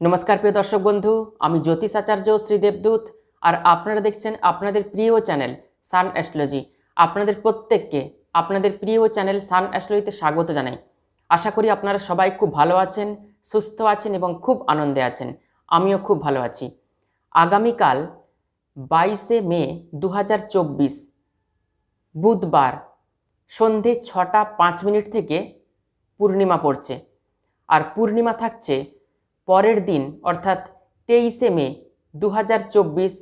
নমস্কার প্রিয় দর্শক বন্ধু, আমি জ্যোতিষ আচার্য শ্রী দেবদূত, আর আপনারা দেখছেন আপনাদের প্রিয় চ্যানেল সান অ্যাস্ট্রোলজি। আপনাদের প্রত্যেককে আপনাদের প্রিয় চ্যানেল সান অ্যাস্ট্রোলজিতে স্বাগত জানাই। আশা করি আপনারা সবাই খুব ভালো আছেন, সুস্থ আছেন এবং খুব আনন্দে আছেন। আমিও খুব ভালো আছি। আগামীকাল বাইশে মে দু হাজার চব্বিশ, বুধবার সন্ধে ছটা পাঁচ মিনিট থেকে পূর্ণিমা পড়ছে। আর পূর্ণিমা থাকছে পরের দিন, অর্থাৎ তেইশে মে দু হাজার চব্বিশ,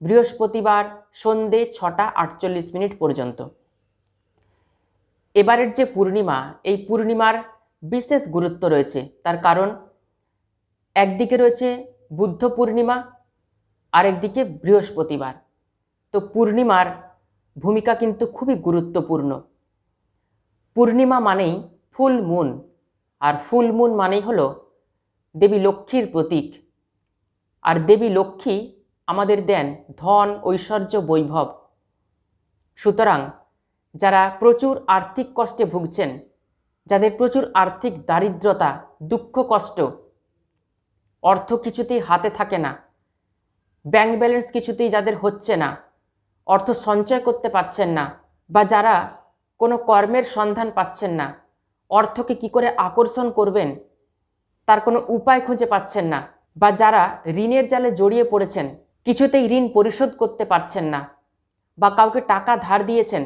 বৃহস্পতিবার সন্ধে ছটা আটচল্লিশ মিনিট পর্যন্ত। এবারের যে পূর্ণিমা, এই পূর্ণিমার বিশেষ গুরুত্ব রয়েছে। তার কারণ, একদিকে রয়েছে বুদ্ধ পূর্ণিমা, আরেকদিকে বৃহস্পতিবার। তো পূর্ণিমার ভূমিকা কিন্তু খুবই গুরুত্বপূর্ণ। পূর্ণিমা মানেই ফুল মুন, আর ফুল মুন মানেই হলো দেবী লক্ষ্মীর প্রতীক। আর দেবী লক্ষ্মী আমাদের দেন ধন, ঐশ্বর্য, বৈভব। সুতরাং যারা প্রচুর আর্থিক কষ্টে ভুগছেন, যাদের প্রচুর আর্থিক দারিদ্রতা, দুঃখ, কষ্ট, অর্থ কিছুতেই হাতে থাকে না, ব্যাংক ব্যালেন্স কিছুতেই যাদের হচ্ছে না, অর্থ সঞ্চয় করতে পারছেন না, বা যারা কোনো কর্মের সন্ধান পাচ্ছেন না, অর্থকে কি করে আকর্ষণ করবেন তার কোনো উপায় খুঁজে পাচ্ছেন না বা যারা ঋণের জালে জড়িয়ে পড়েছেন, কিছুতেই ঋণ পরিশোধ করতে পারছেন না বা কাউকে টাকা ধার দিয়েছেন,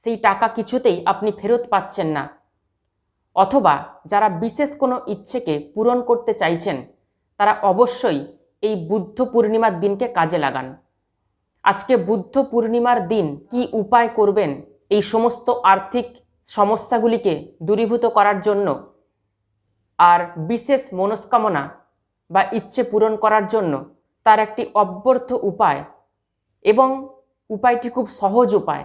সেই টাকা কিছুতেই আপনি ফেরত পাচ্ছেন না। অথবা যারা বিশেষ কোনো ইচ্ছেকে পূরণ করতে চাইছেন, তারা অবশ্যই এই বুদ্ধ পূর্ণিমার দিনকে কাজে লাগান। আজকে বুদ্ধ পূর্ণিমার দিন কি উপায় করবেন, এই সমস্ত আর্থিক সমস্যাগুলিকে দূরীভূত করার জন্য আর বিশেষ মনস্কামনা বা ইচ্ছে পূরণ করার জন্য তার একটি অব্যর্থ উপায় এবং উপায়টি খুব সহজ উপায়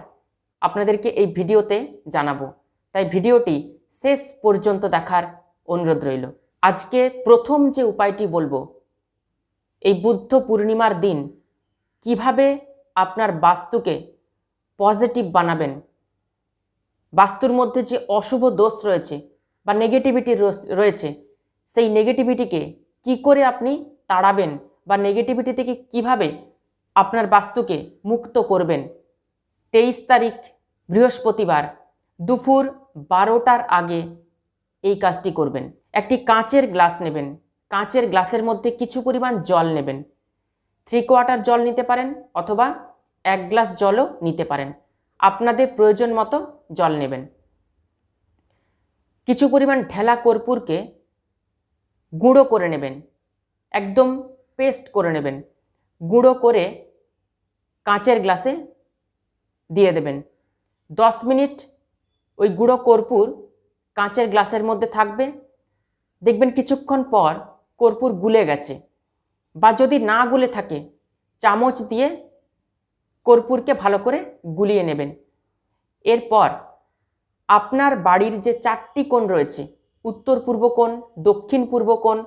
আপনাদেরকে এই ভিডিওতে জানাব। তাই ভিডিওটি শেষ পর্যন্ত দেখার অনুরোধ রইল। আজকে প্রথম যে উপায়টি বলব, এই বুদ্ধ পূর্ণিমার দিন কীভাবে আপনার বাস্তুকে পজিটিভ বানাবেন, বাস্তুর মধ্যে যে অশুভ দোষ রয়েছে বা নেগেটিভিটি রয়েছে, সেই নেগেটিভিটিকে কি করে আপনি তাড়াবেন বা নেগেটিভিটি থেকে কীভাবে আপনার বাস্তুকে মুক্ত করবেন? তেইশ তারিখ, বৃহস্পতিবার, দুপুর বারোটার আগে এই কাজটি করবেন। একটি কাঁচের গ্লাস নেবেন। কাঁচের গ্লাসের মধ্যে কিছু পরিমাণ জল নেবেন। থ্রি কোয়ার্টার জল নিতে পারেন অথবা এক গ্লাস জলও নিতে পারেন। আপনাদের প্রয়োজন মতো জল নেবেন। কিছু পরিমাণ ঢেলা কর্পূরকে গুঁড়ো করে নেবেন, একদম পেস্ট করে নেবেন, গুঁড়ো করে কাঁচের গ্লাসে দিয়ে দেবেন। দশ মিনিট ওই গুঁড়ো কর্পূর কাঁচের গ্লাসের মধ্যে থাকবে। দেখবেন কিছুক্ষণ পর কর্পূর গুলে গেছে বা যদি না গুলে থাকে, চামচ দিয়ে কর্পূরকে ভালো করে গুলিয়ে নেবেন। এরপর আপনার বাড়ির যে চারটি কোণ রয়েছে, উত্তর পূর্ব কোণ, দক্ষিণ পূর্ব কোণ,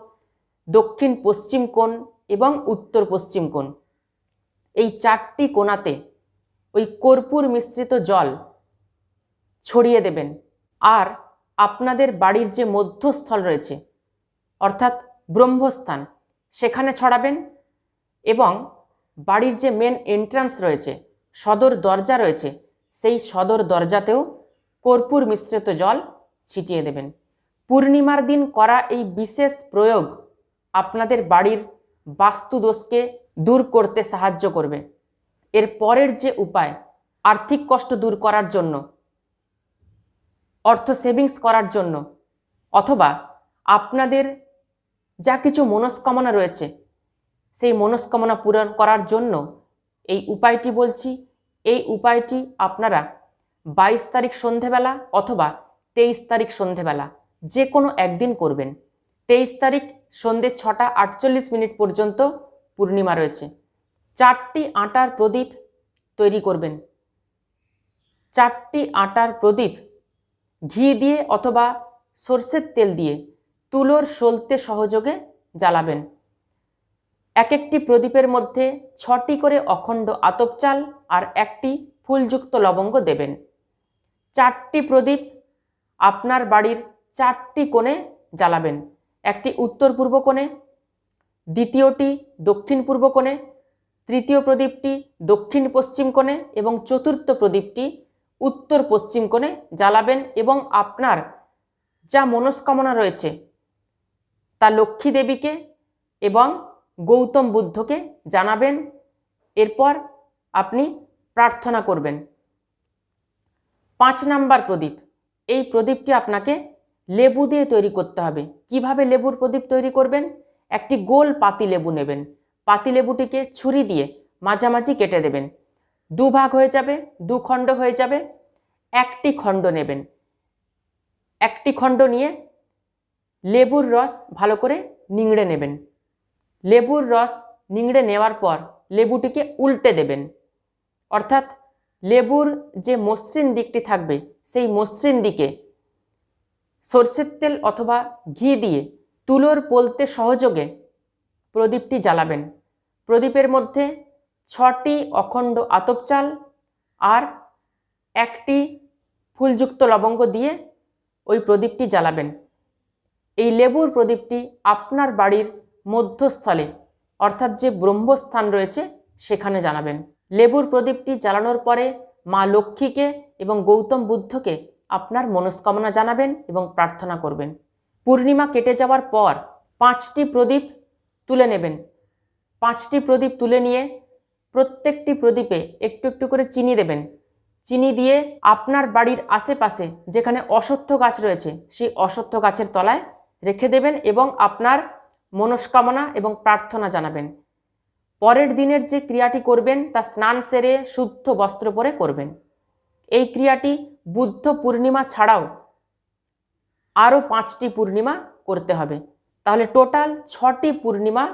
দক্ষিণ পশ্চিম কোণ এবং উত্তর পশ্চিম কোণ, এই চারটি কোণাতে ওই কর্পূর মিশ্রিত জল ছড়িয়ে দেবেন। আর আপনাদের বাড়ির যে মধ্যস্থল রয়েছে, অর্থাৎ ব্রহ্মস্থান, সেখানে ছড়াবেন এবং বাড়ির যে মেন এন্ট্রান্স রয়েছে, সদর দরজা রয়েছে, সেই সদর দরজাতেও কর্পূর মিশ্রিত জল ছিটিয়ে দেবেন। পূর্ণিমার দিন করা এই বিশেষ প্রয়োগ আপনাদের বাড়ির বাস্তুদোষকে দূর করতে সাহায্য করবে। এর পরের যে উপায়, আর্থিক কষ্ট দূর করার জন্য, অর্থ সেভিংস করার জন্য, অথবা আপনাদের যা কিছু মনস্কামনা রয়েছে, সেই মনস্কামনা পূরণ করার জন্য এই উপায়টি বলছি। এই উপায়টি আপনারা বাইশ তারিখ সন্ধেবেলা অথবা তেইশ তারিখ সন্ধেবেলা যে কোনো একদিন করবেন। তেইশ তারিখ সন্ধে ছটা আটচল্লিশ মিনিট পর্যন্ত পূর্ণিমা রয়েছে। চারটি আটার প্রদীপ তৈরি করবেন। চারটি আটার প্রদীপ ঘি দিয়ে অথবা সর্ষের তেল দিয়ে তুলোর সলতে সহযোগে জ্বালাবেন। এক একটি প্রদীপের মধ্যে ছটি করে অখণ্ড আতপ চাল আর একটি ফুলযুক্ত লবঙ্গ দেবেন। চারটি প্রদীপ আপনার বাড়ির চারটি কোণে জ্বালাবেন। একটি উত্তর পূর্ব কোণে, দ্বিতীয়টি দক্ষিণ পূর্ব কোণে, তৃতীয় প্রদীপটি দক্ষিণ পশ্চিম কোণে এবং চতুর্থ প্রদীপটি উত্তর পশ্চিম কোণে জ্বালাবেন এবং আপনার যা মনস্কামনা রয়েছে তা লক্ষ্মী দেবীকে এবং গৌতম বুদ্ধকে জানাবেন। এরপর আপনি প্রার্থনা করবেন। পাঁচ নাম্বার প্রদীপ। এই প্রদীপটি আপনাকে লেবু দিয়ে তৈরি করতে হবে। কীভাবে লেবুর প্রদীপ তৈরি করবেন? একটি গোল পাতি লেবু নেবেন। পাতি লেবুটিকে ছুরি দিয়ে মাঝামাঝি কেটে দেবেন। দু ভাগ হয়ে যাবে, দু খণ্ড হয়ে যাবে। একটি খণ্ড নেবেন। একটি খণ্ড নিয়ে লেবুর রস ভালো করে নিংড়ে নেবেন। লেবুর রস নিংড়ে নেওয়ার পর লেবুটিকে উল্টে দেবেন। অর্থাৎ লেবুর যে মসৃণ দিকটি থাকবে, সেই মসৃণ দিকে সর্ষের তেল অথবা ঘি দিয়ে তুলোর পোলতে সহযোগে প্রদীপটি জ্বালাবেন। প্রদীপের মধ্যে ছটি অখণ্ড আতপচাল আর একটি ফুলযুক্ত লবঙ্গ দিয়ে ওই প্রদীপটি জ্বালাবেন। এই লেবুর প্রদীপটি আপনার বাড়ির মধ্যস্থলে, অর্থাৎ যে ব্রহ্মস্থান রয়েছে, সেখানে জানাবেন। লেবুর প্রদীপটি জ্বালানোর পরে মা লক্ষ্মীকে এবং গৌতম বুদ্ধকে আপনার মনস্কামনা জানাবেন এবং প্রার্থনা করবেন। পূর্ণিমা কেটে যাওয়ার পর পাঁচটি প্রদীপ তুলে নেবেন। পাঁচটি প্রদীপ তুলে নিয়ে প্রত্যেকটি প্রদীপে একটু একটু করে চিনি দেবেন। চিনি দিয়ে আপনার বাড়ির আশেপাশে যেখানে অশ্বত্থ গাছ রয়েছে, সেই অশ্বত্থ গাছের তলায় রেখে দেবেন এবং আপনার মনস্কামনা এবং প্রার্থনা জানাবেন। পরের দিনের যে ক্রিয়াটি করবেন, তা স্নান সেরে শুদ্ধ বস্ত্র পরে করবেন। এই ক্রিয়াটি বুদ্ধ পূর্ণিমা ছাড়াও আরও পাঁচটি পূর্ণিমা করতে হবে। তাহলে টোটাল ছটি পূর্ণিমা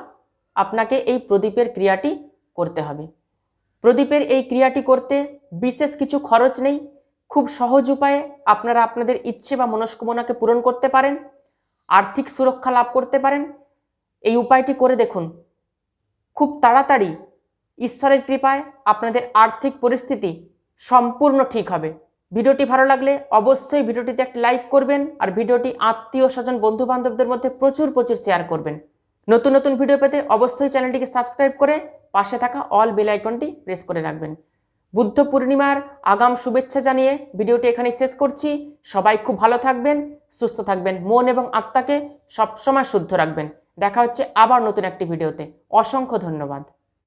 আপনাকে এই প্রদীপের ক্রিয়াটি করতে হবে। প্রদীপের এই ক্রিয়াটি করতে বিশেষ কিছু খরচ নেই। খুব সহজ উপায়ে আপনারা আপনাদের ইচ্ছে বা মনস্কামনাকে পূরণ করতে পারেন, আর্থিক সুরক্ষা লাভ করতে পারেন। এই উপায়টি করে দেখুন। খুব তাড়াতাড়ি ঈশ্বরের কৃপায় আপনাদের আর্থিক পরিস্থিতি সম্পূর্ণ ঠিক হবে। ভিডিওটি ভালো লাগলে অবশ্যই ভিডিওটিতে একটা লাইক করবেন আর ভিডিওটি আত্মীয় স্বজন বন্ধু বান্ধবদের মধ্যে প্রচুর প্রচুর শেয়ার করবেন। নতুন নতুন ভিডিও পেতে অবশ্যই চ্যানেলটিকে সাবস্ক্রাইব করে পাশে থাকা অল বেল আইকনটি প্রেস করে রাখবেন। বুদ্ধ পূর্ণিমার আগাম শুভেচ্ছা জানিয়ে ভিডিওটি এখানেই শেষ করছি। সবাই খুব ভালো থাকবেন, সুস্থ থাকবেন, মন এবং আত্মাকে সবসময় শুদ্ধ রাখবেন। দেখা হচ্ছে আবার নতুন একটি ভিডিওতে। অসংখ্য ধন্যবাদ।